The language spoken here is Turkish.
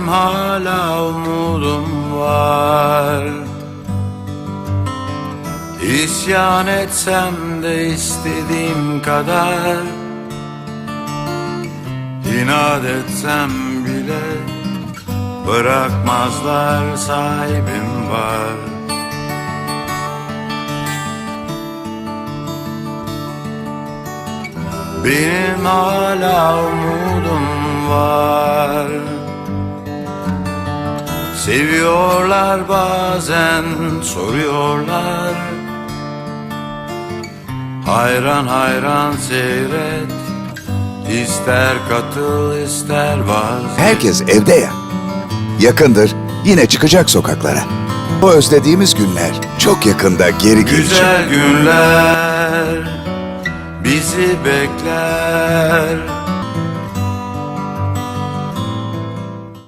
Benim hala umudum var. İsyan etsem de istediğim kadar. İnat etsem bile Bırakmazlar sahibim var. Benim hala umudum var Seviyorlar bazen soruyorlar Hayran hayran seyret İster katıl ister vazgeç Herkes evde ya. Yakındır yine çıkacak sokaklara. O özlediğimiz günler çok yakında geri gelecek. Güzel günler bizi bekler